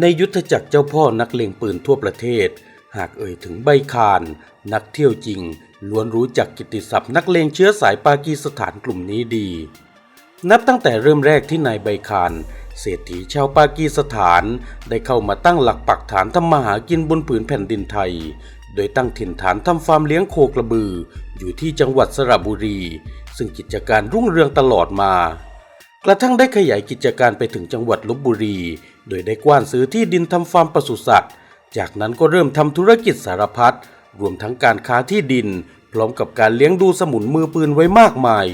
ในยุทธจักรเจ้าพ่อนักเลงปืนทั่วประเทศ หากเอ่ยถึงใบคาน นักเที่ยวจริง ล้วนรู้จักกิตติศัพท์นักเลงเชื้อสายปากีสถานกลุ่มนี้ดี นับตั้งแต่เริ่มแรกที่นายใบคานเศรษฐีชาวปากีสถานได้เข้ามาตั้งหลักปักฐานทำมาหากินบนผืนแผ่นดินไทย โดยตั้งถิ่นฐานทำฟาร์มเลี้ยงโคกระบือ อยู่ที่จังหวัดสระบุรี ซึ่งกิจการรุ่งเรืองตลอดมา กระทั่งได้ขยายกิจการไปถึงจังหวัดลบบุรี โดยได้กว้านซื้อที่ดินทำฟาร์มปศุสัตว์ จากนั้นก็เริ่มทำธุรกิจสารพัดรวมทั้งการค้าที่ดิน พร้อมกับการเลี้ยงดูสมุนมือปืนไว้มากมาย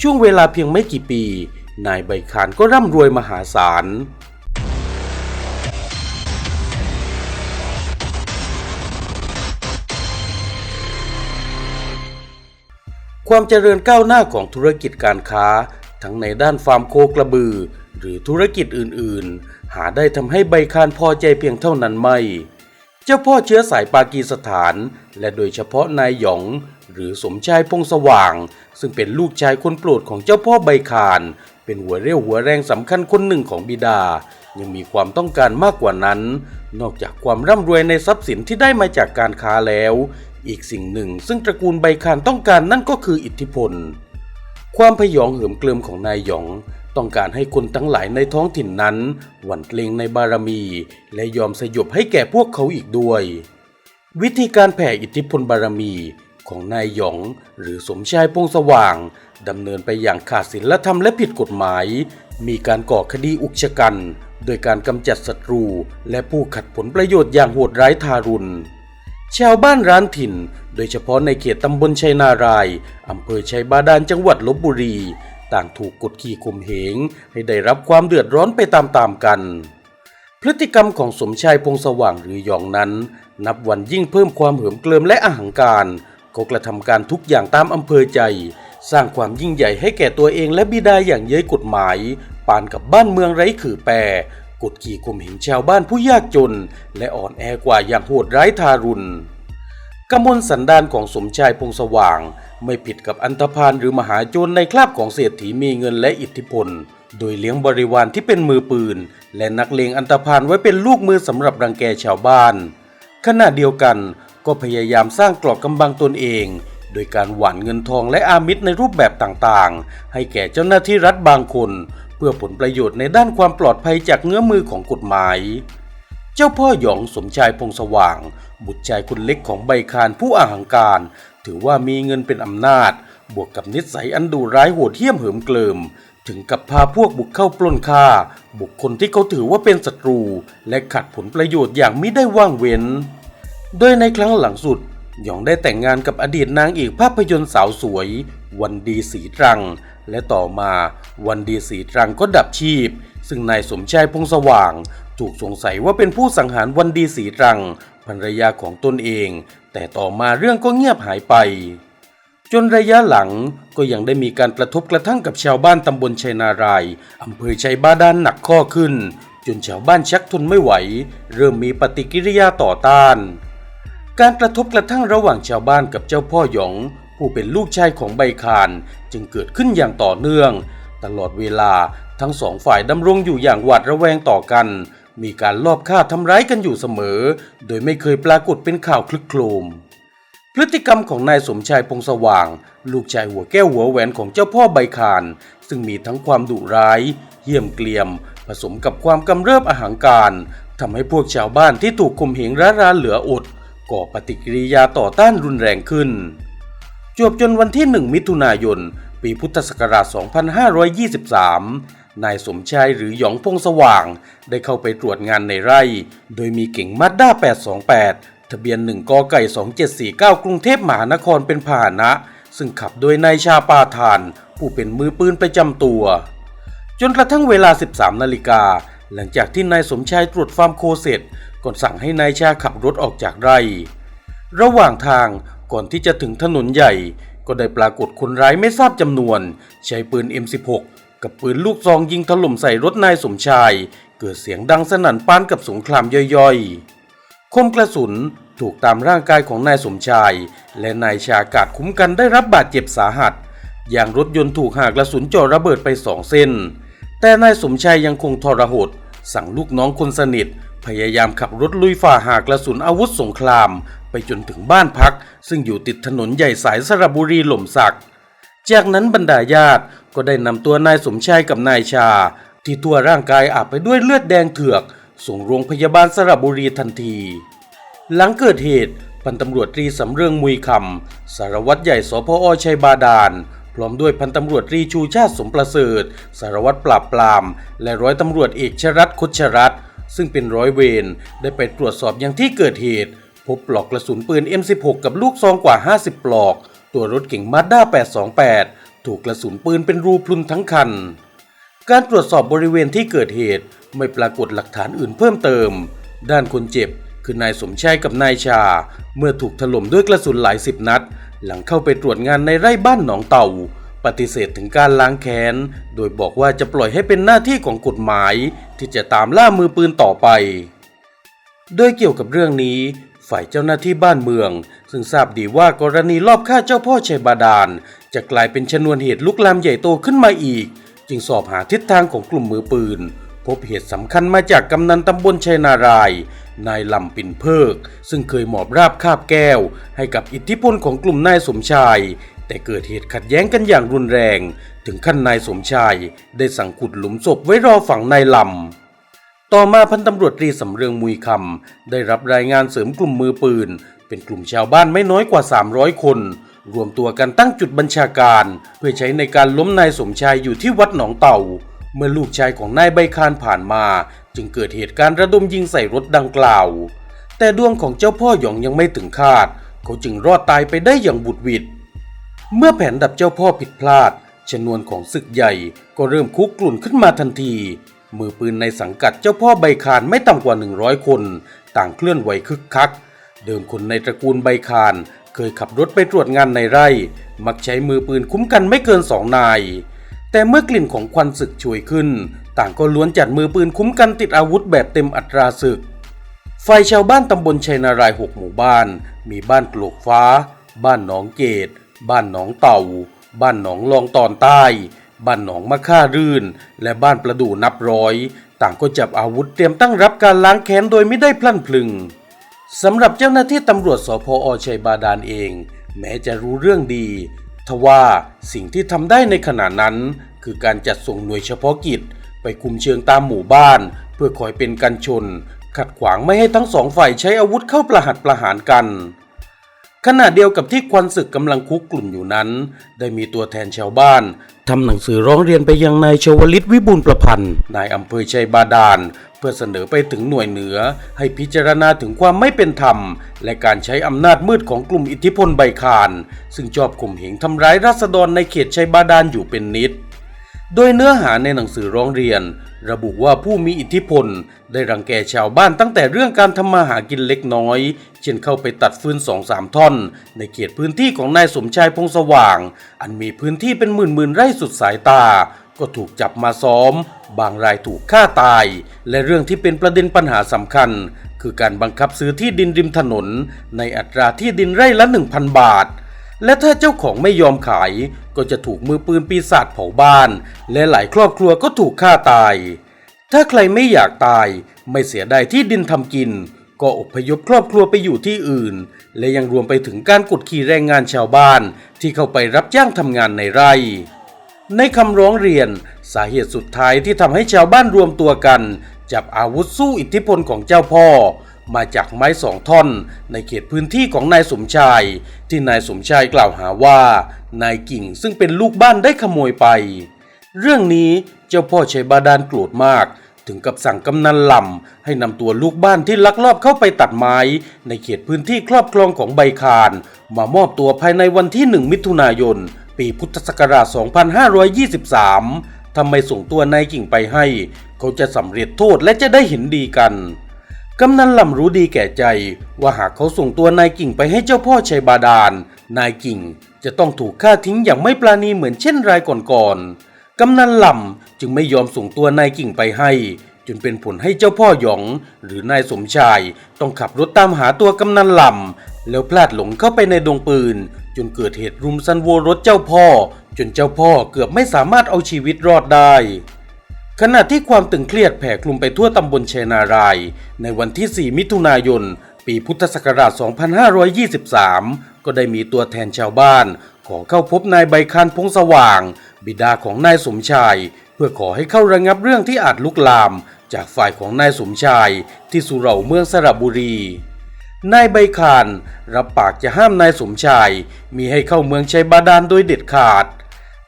ช่วงเวลาเพียงไม่กี่ปี นายใบขานก็ร่ำรวยมหาศาลความเจริญก้าวหน้าของธุรกิจการค้า ทั้งในด้านฟาร์มโคกระบือ หรือธุรกิจอื่นๆ หาได้ทำให้ใบคานพอใจเพียงเท่านั้นไม่ เจ้าพ่อเชื้อสายปากีสถาน และโดยเฉพาะนายหยอง หรือสมชายพงสว่าง ซึ่งเป็นลูกชายคนโปรดของเจ้าพ่อใบคาน เป็นหัวเรี่ยวหัวแรงสำคัญคนหนึ่งของบิดา ยังมีความต้องการมากกว่านั้น นอกจากความร่ำรวยในทรัพย์สินที่ได้มาจากการค้าแล้ว อีกสิ่งหนึ่งซึ่งตระกูลใบคานต้องการนั่นก็คืออิทธิพล ความพยองเหิมเกลิมของนายหยอง ต้องการให้คนทั้งหลายในท้องถิ่นนั้น หวั่นเกรงในบารมี และยอมสยบให้แก่พวกเขาอีกด้วย วิธีการแผ่อิทธิพลบารมีของนายหยอง หรือสมชายพงสว่างดำเนินไปอย่างขาดศีลธรรมและผิดกฎหมาย มีการก่อคดีอุกชะกัน โดยการกำจัดศัตรู และผู้ขัดผลประโยชน์อย่างโหดร้ายทารุณ ชาวบ้านร้านถิ่น โดยเฉพาะในเขตตำบลชัยนาราย อำเภอชัยบาดาลจังหวัดลบบุรี ต่างถูกกดขี่ข่มเหง ให้ได้รับความเดือดร้อนไปตามๆกัน พฤติกรรมของสมชายพงสว่างหรือหยองนั้น นับวันยิ่งเพิ่มความเหิมเกริมและอหังการเขากระทำการทุกอย่างตามอำเภอใจ สร้างความยิ่งใหญ่ให้แก่ตัวเองและบิดาอย่างเย้ยกฎหมาย ปานกับบ้านเมืองไร้ขือแปร กดขี่ข่มเหงชาวบ้านผู้ยากจน และอ่อนแอกว่าอย่างโหดร้ายทารุณกมลสันดานของสมชายพงสว่าง ไม่ผิดกับอันธพาลหรือมหาโจรในคราบของเศรษฐีมีเงินและอิทธิพล โดยเลี้ยงบริวารที่เป็นมือปืน และนักเลงอันธพาลไว้เป็นลูกมือสำหรับรังแกชาวบ้าน ขณะเดียวกันก็พยายามสร้างกรอบกำบังตนเอง โดยการหว่านเงินทองและอามิตรในรูปแบบต่างๆ ให้แก่เจ้าหน้าที่รัฐบางคน พื่อผลประโยชน์ในด้านความปลอดภัยจากเงื้อมือของกฎหมาย เจ้าพ่อหยองสมชายพงสว่าง บุตรชายคนเล็กของใบคานผู้อาหังการ ถือว่ามีเงินเป็นอำนาจ บวกกับนิสัยอันดุร้ายโหดเหี้ยมเหิมเกลิม ถึงกับพาพวกบุกเข้าปล้นฆ่า บุคคลที่เขาถือว่าเป็นศัตรู และขัดผลประโยชน์อย่างไมิได้ว่างเว้น โดยในครั้งหลังสุดหยองได้แต่งงานกับอดีตนางเอกภาพยนตร์สาวสวย วันดีสีตรัง และต่อมาวันดีสีตรังก็ดับชีพ ซึ่งนายสมชายพงสว่าง ถูกสงสัยว่าเป็นผู้สังหารวันดีสีตรังภรรยาของตนเอง แต่ต่อมาเรื่องก็เงียบหายไป จนระยะหลังก็ยังได้มีการกระทบกระทั่งกับชาวบ้านตำบลชัยนารายอำเภอชัยบาดาลหนักข้อขึ้น จนชาวบ้านชักทนไม่ไหว เริ่มมีปฏิกิริยาต่อต้านการกระทบกระทั่งระหว่างชาวบ้านกับเจ้าพ่อหยอง ผู้เป็นลูกชายของใบคานจึงเกิดขึ้นอย่างต่อเนื่อง ตลอดเวลาทั้งสองฝ่ายดำรงอยู่อย่างหวาดระแวงต่อกัน มีการลอบฆ่าทำร้ายกันอยู่เสมอ โดยไม่เคยปรากฏเป็นข่าวคลึกโครมพฤติกรรมของนายสมชายพงสว่าง ลูกชายหัวแก้วหัวแหวนของเจ้าพ่อใบคาน ซึ่งมีทั้งความดุร้ายเยี่ยมเกลียม ผสมกับความกำเริบอาหังการทำให้พวกชาวบ้านที่ถูกข่มเหงร้าราเหลืออด ก่อปฏิกิริยาต่อต้านรุนแรงขึ้น จวบจนวันที่ 1 มิถุนายน ปีพุทธศักราช 2523 นายสมชายหรือหยองพงสว่าง ได้เข้าไปตรวจงานในไร่ โดยมีเก่งมัดด้า 828 ทะเบียน 1กไก่ 2749 กรุงเทพมหานครเป็นพาหนะ ซึ่งขับโดยนายชาปาทาน ผู้เป็นมือปืนประจำตัว จนกระทั่งเวลา 13 นาฬิกา หลังจากที่นายสมชายตรวจฟาร์มโคเสร็จก็สั่งให้นายชาขับรถออกจากไร่ ระหว่างทาง ก่อนที่จะถึงถนนใหญ่ ก็ได้ปรากฏคนร้ายไม่ทราบจำนวน ใช้ปืน M16 กับปืนลูกซองยิงถล่มใส่รถนายสมชาย เกิดเสียงดังสนั่นปานกับสงครามย่อยๆ คมกระสุนถูกตามร่างกายของนายสมชาย และนายชากาดคุ้มกันได้รับบาดเจ็บสาหัส อย่างรถยนต์ถูกหากกระสุนจ่อระเบิดไปสองเส้น แต่นายสมชายยังคงทรหด สั่งลูกน้องคนสนิท พยายามขับรถลุยฝ่าหากระสุนอาวุธสงคราม ไปจนถึงบ้านพัก ซึ่งอยู่ติดถนนใหญ่สายสระบุรีหล่มสัก จากนั้นบรรดาญาติก็ได้นำตัวนายสมชายกับนายชา ที่ทั่วร่างกายอาบไปด้วยเลือดแดงเถือก ส่งโรงพยาบาลสระบุรีทันที หลังเกิดเหตุพันตำรวจตรีสำเริงมุยคำสารวัตรใหญ่สพอชัยบาดาลพร้อมด้วยพันตำรวจตรีชูชาติสมประเสริฐ สารวัตรปราบปราม และร้อยตำรวจเอกชรัตคดชรัตซึ่งเป็นร้อยเวรได้ไปตรวจสอบอยังที่เกิดเหตุ พบปลอกกระสุนปืน M16 กับลูกซองกว่า 50 ปลอก ตัวรถเก๋งมาด้า828 ถูกกระสุนปืนเป็นรูพรุนทั้งคัน การตรวจสอบบริเวณที่เกิดเหตุไม่ปรากฏหลักฐานอื่นเพิ่มเติม ด้านคนเจ็บคือนายสมชายกับนายชา เมื่อถูกถล่มด้วยกระสุนหลายสิบนัด หลังเข้าไปตรวจงานในไร่บ้านหนองเต่า ปฏิเสธถึงการล้างแค้น โดยบอกว่าจะปล่อยให้เป็นหน้าที่ของกฎหมาย ที่จะตามล่ามือปืนต่อไป โดยเกี่ยวกับเรื่องนี้ ฝ่ายเจ้าหน้าที่บ้านเมือง ซึ่งทราบดีว่ากรณีลอบฆ่าเจ้าพ่อชัยบาดาล จะกลายเป็นชนวนเหตุลุกลามใหญ่โตขึ้นมาอีก จึงสอบหาทิศทางของกลุ่มมือปืน พบเหตุสำคัญมาจากกำนันตำบลชัยนารายนายลำปินเพิก ซึ่งเคยหมอบราบคาบแก้ว ให้กับอิทธิพลของกลุ่มนายสมชาย แต่เกิดเหตุขัดแย้งกันอย่างรุนแรง ถึงขั้นนายสมชาย ได้สั่งขุดหลุมศพไว้รอฝังนายลำ ต่อมาพันตำรวจตรีสำเริงมุยคำได้รับรายงานเสริมกลุ่มมือปืน เป็นกลุ่มชาวบ้านไม่น้อยกว่า 300 คน รวมตัวกันตั้งจุดบัญชาการ เพื่อใช้ในการล้มนายสมชายอยู่ที่วัดหนองเต่า เมื่อลูกชายของนายใบคานผ่านมา จึงเกิดเหตุการณ์ระดมยิงใส่รถดังกล่าว แต่ดวงของเจ้าพ่อหยองยังไม่ถึงคาด เขาจึงรอดตายไปได้อย่างบุดวิดเมื่อแผนดับเจ้าพ่อผิดพลาดชนวนของศึกใหญ่ก็เริ่มคุกกลุ่นขึ้นมาทันที มือปืนในสังกัดเจ้าพ่อใบคานไม่ต่ำกว่า 100 คน ต่างเคลื่อนไหวคึกคัก เดิมคนในตระกูลใบคานเคยขับรถไปตรวจงานในไร่ มักใช้มือปืนคุ้มกันไม่เกินสองนาย แต่เมื่อกลิ่นของควันศึกช่วยขึ้น ต่างก็ล้วนจัดมือปืนคุ้มกันติดอาวุธแบบเต็มอัตราศึกฝ่ายชาวบ้านตำบลชัยนารายหกหมู่บ้าน มีบ้านปลวกฟ้า บ้านหนองเกต บ้านหนองเต่า บ้านหนองลองตอนใต้ บ้านหนองมะค่ารื่น และบ้านประดู่นับร้อย ต่างก็จับอาวุธเตรียมตั้งรับการล้างแค้นโดยไม่ได้พลันพลึงสำหรับเจ้าหน้าที่ตำรวจสพอชัยบาดาลเอง แม้จะรู้เรื่องดี ทว่าสิ่งที่ทำได้ในขณะนั้น คือการจัดส่งหน่วยเฉพาะกิจ ไปคุมเชิงตามหมู่บ้าน เพื่อคอยเป็นกันชน ขัดขวางไม่ให้ทั้งสองฝ่ายใช้อาวุธเข้าประหัตประหารกัน ขณะเดียวกับที่ควันศึกกำลังคุกกลุ่นอยู่นั้น ได้มีตัวแทนชาวบ้านทำหนังสือร้องเรียนไปยังนายชวลิตวิบูลประพันธ์ นายอำเภอชัยบาดาล เพื่อเสนอไปถึงหน่วยเหนือ ให้พิจารณาถึงความไม่เป็นธรรม และการใช้อำนาจมืดของกลุ่มอิทธิพลใบคาน ซึ่งชอบข่มเหงทำร้ายราษฎรในเขตชัยบาดาลอยู่เป็นนิด โดยเนื้อหาในหนังสือร้องเรียน ระบุว่าผู้มีอิทธิพล ได้รังแกชาวบ้านตั้งแต่เรื่องการทำมาหากินเล็กน้อย เช่นเข้าไปตัดฟืนสองสามท่อน ในเขตพื้นที่ของนายสมชายพงสว่าง อันมีพื้นที่เป็นหมื่นหมื่นๆไร่สุดสายตา ก็ถูกจับมาซ้อม บางรายถูกฆ่าตาย และเรื่องที่เป็นประเด็นปัญหาสำคัญ คือการบังคับซื้อที่ดินริมถนน ในอัตราที่ดินไร่ละ 1,000 บาท และถ้าเจ้าของไม่ยอมขาย ก็จะถูกมือปืนปีศาจเผาบ้าน และหลายครอบครัวก็ถูกฆ่าตาย ถ้าใครไม่อยากตาย ไม่เสียดายที่ดินทำกิน ก็อพยพครอบครัวไปอยู่ที่อื่น และยังรวมไปถึงการกดขี่แรงงานชาวบ้าน ที่เข้าไปรับจ้างทำงานในไร่ในคำร้องเรียนสาเหตุสุดท้ายที่ทำให้ชาวบ้านรวมตัวกัน จับอาวุธสู้อิทธิพลของเจ้าพ่อ มาจากไม้สองท่อน ในเขตพื้นที่ของนายสมชาย ที่นายสมชายกล่าวหาว่านายกิ่งซึ่งเป็นลูกบ้านได้ขโมยไป เรื่องนี้เจ้าพ่อชัยบาดาลโกรธมาก ถึงกับสั่งกำนันลำให้นำตัวลูกบ้านที่ลักลอบเข้าไปตัดไม้ ในเขตพื้นที่ครอบครองของใบคาน มามอบตัวภายในวันที่1มิถุนายน ปีพุทธศักราช 2523ทำไมส่งตัวนายกิ่งไปให้ เขาจะสำเร็จโทษและจะได้เห็นดีกัน กำนันลำรู้ดีแก่ใจ ว่าหากเขาส่งตัวนายกิ่งไปให้เจ้าพ่อชัยบาดาล นายกิ่งจะต้องถูกฆ่าทิ้งอย่างไม่ปราณีเหมือนเช่นรายก่อนๆกำนันลำจึงไม่ยอมส่งตัวนายกิ่งไปให้ จนเป็นผลให้เจ้าพ่อหยอง หรือนายสมชาย ต้องขับรถตามหาตัวกำนันลำแล้วพลาดหลงเข้าไปในดงปืน จนเกิดเหตุรุมซันโวรถเจ้าพ่อ จนเจ้าพ่อเกือบไม่สามารถเอาชีวิตรอดได้ ขณะที่ความตึงเครียดแผ่คลุมไปทั่วตำบลเชนาราย ในวันที่ 4 มิถุนายน ปีพุทธศักราช 2523 ก็ได้มีตัวแทนชาวบ้าน ขอเข้าพบนายใบคานพงสว่าง บิดาของนายสมชาย เพื่อขอให้เข้าระงับเรื่องที่อาจลุกลาม จากฝ่ายของนายสมชาย ที่สุเหร่าเมืองสระบุรีนายใบคานรับปากจะห้ามนายสมชาย มีให้เข้าเมืองชัยบาดาลโดยเด็ดขาด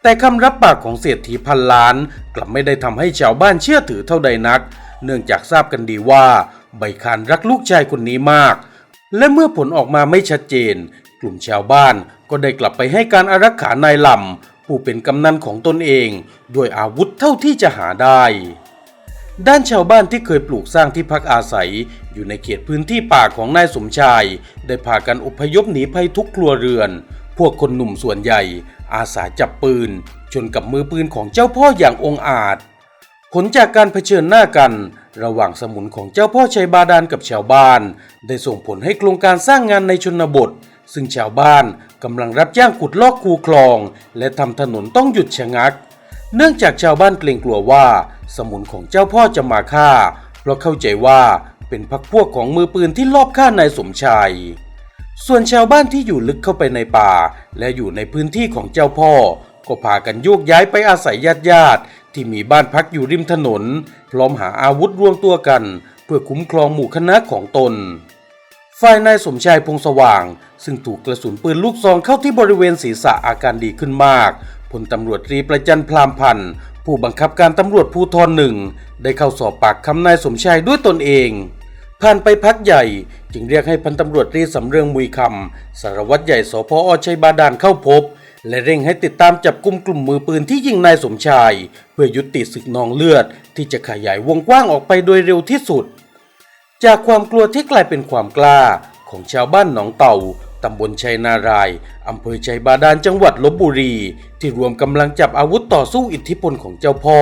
แต่คำรับปากของเศรษฐีพันล้าน กลับไม่ได้ทำให้ชาวบ้านเชื่อถือเท่าใดนัก เนื่องจากทราบกันดีว่า ใบคานรักลูกชายคนนี้มาก และเมื่อผลออกมาไม่ชัดเจน กลุ่มชาวบ้านก็ได้กลับไปให้การอารักขานายลำผู้เป็นกำนันของตนเองด้วยอาวุธเท่าที่จะหาได้ ด้านชาวบ้านที่เคยปลูกสร้างที่พักอาศัย อยู่ในเขตพื้นที่ป่าของนายสมชาย ได้พากันอพยพหนีภัยทุกครัวเรือน พวกคนหนุ่มส่วนใหญ่ อาสาจับปืน ชนกับมือปืนของเจ้าพ่ออย่างองอาจ ผลจากการเผชิญหน้ากัน ระหว่างสมุนของเจ้าพ่อชัยบาดาลกับชาวบ้าน ได้ส่งผลให้โครงการสร้างงานในชนบท ซึ่งชาวบ้านกำลังรับจ้างขุดลอกคูคลอง และทำถนนต้องหยุดชะงัก เนื่องจากชาวบ้านเกรงกลัวว่า สมุนของเจ้าพ่อจะมาฆ่า เพราะเข้าใจว่าเป็นพักพวกของมือปืนที่ลอบฆ่านายสมชาย ส่วนชาวบ้านที่อยู่ลึกเข้าไปในป่า และอยู่ในพื้นที่ของเจ้าพ่อ ก็พากันโยกย้ายไปอาศัยญาติญาติๆที่มีบ้านพักอยู่ริมถนน พร้อมหาอาวุธรวมตัวกัน เพื่อคุ้มครองหมู่คณะของตน ฝ่ายนายสมชายพงสว่าง ซึ่งถูกกระสุนปืนลูกซองเข้าที่บริเวณศีรษะอาการดีขึ้นมากพลตำรวจตรีประจันพรามพันธ์ผู้บังคับการตำรวจภูธรหนึ่งได้เข้าสอบปากคำนายสมชายด้วยตนเอง ผ่านไปพักใหญ่จึงเรียกให้พันตำรวจตรีสำเริงมุยคำสารวัตรใหญ่สพอชัยบาดาลเข้าพบ และเร่งให้ติดตามจับกลุ่มกลุ่มมือปืนที่ยิงนายสมชาย เพื่อยุติศึกนองเลือด ที่จะขยายวงกว้างออกไปโดยเร็วที่สุด จากความกลัวที่กลายเป็นความกล้าของชาวบ้านหนองเต่าตำบลชัยนาราย อำเภอชัยบาดาลจังหวัดลบบุรี ที่รวมกำลังจับอาวุธต่อสู้อิทธิพลของเจ้าพ่อ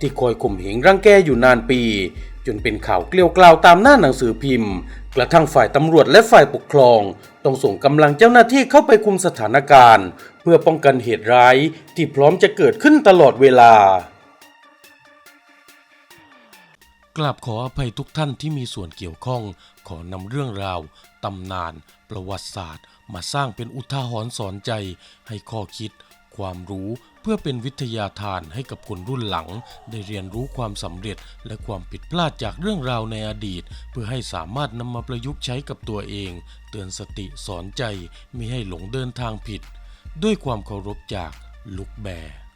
ที่คอยข่มเหงรังแกอยู่นานปี จนเป็นข่าวเกลียวกล่าวตามหน้าหนังสือพิมพ์ กระทั่งฝ่ายตำรวจและฝ่ายปกครอง ต้องส่งกำลังเจ้าหน้าที่เข้าไปคุมสถานการณ์ เพื่อป้องกันเหตุร้ายที่พร้อมจะเกิดขึ้นตลอดเวลากราบขออภัยทุกท่านที่มีส่วนเกี่ยวข้อง ขอนำเรื่องราว ตำนาน ประวัติศาสตร์ มาสร้างเป็นอุทาหรณ์สอนใจ ให้ข้อคิด ความรู้ พื่อเป็นวิทยาทานให้กับคนรุ่นหลัง ได้เรียนรู้ความสำเร็จและความผิดพลาดจากเรื่องราวในอดีต เพื่อให้สามารถนำมาประยุกต์ใช้กับตัวเอง เตือนสติสอนใจมิให้หลงเดินทางผิด ด้วยความเคารพจากลุกแบร์